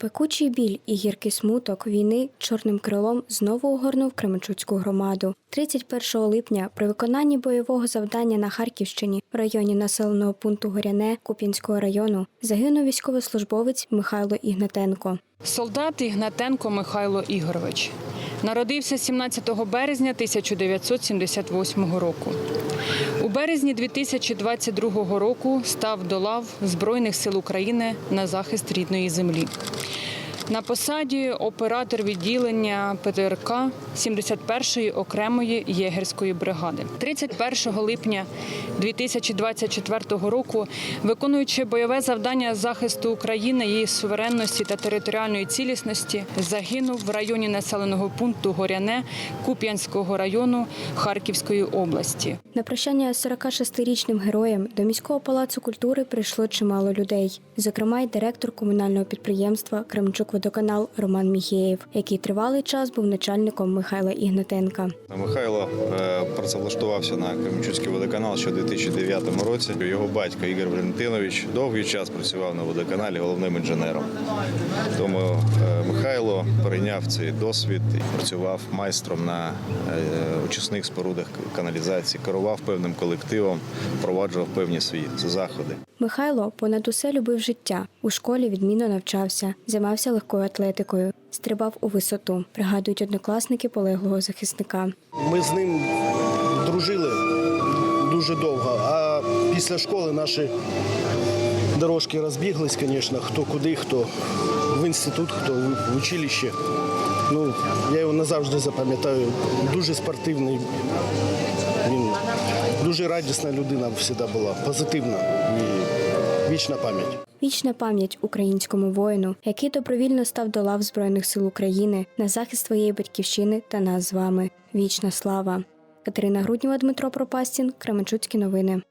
Пекучий біль і гіркий смуток війни чорним крилом знову огорнув Кременчуцьку громаду. 31 липня при виконанні бойового завдання на Харківщині в районі населеного пункту Горяне Куп'янського району загинув військовослужбовець Михайло Ігнатенко. Солдат Ігнатенко Михайло Ігорович народився 17 березня 1978 року. У березні 2022 року став до лав Збройних сил України на захист рідної землі. На посаді оператор відділення ПТРК 71-ї окремої єгерської бригади. 31 липня 2024 року, виконуючи бойове завдання захисту України, її суверенності та територіальної цілісності, загинув в районі населеного пункту Горяне Куп'янського району Харківської області. На прощання з 46-річним героєм до міського палацу культури прийшло чимало людей, зокрема й директор комунального підприємства Кремчук Водоканал Роман Міхеєв, який тривалий час був начальником Михайла Ігнатенка. Михайло е, працевлаштувався на Кремчуцький водоканал ще у 2009 році. Його батько Ігор Валентинович довгий час працював на водоканалі головним інженером. Тому е, перейняв цей досвід і працював майстром на е, очисних спорудах каналізації, керував певним колективом, впроваджував певні свої заходи. Михайло понад усе любив життя. У школі відмінно навчався, займався легкою атлетикою, стрибав у висоту, пригадують однокласники полеглого захисника. Ми з ним дружили дуже довго, а після школи наші дорожки розбіглись, звісно, хто куди, хто в інститут, хто в училище. Ну, я його назавжди запам'ятаю. Дуже спортивний. Він дуже радісна людина завжди була, позитивна і вічна пам'ять. Вічна пам'ять українському воїну, який добровільно став до лав Збройних сил України на захист своєї батьківщини та нас з вами. Вічна слава. Катерина Груднєва, Дмитро Пропастін, Кременчуцькі новини.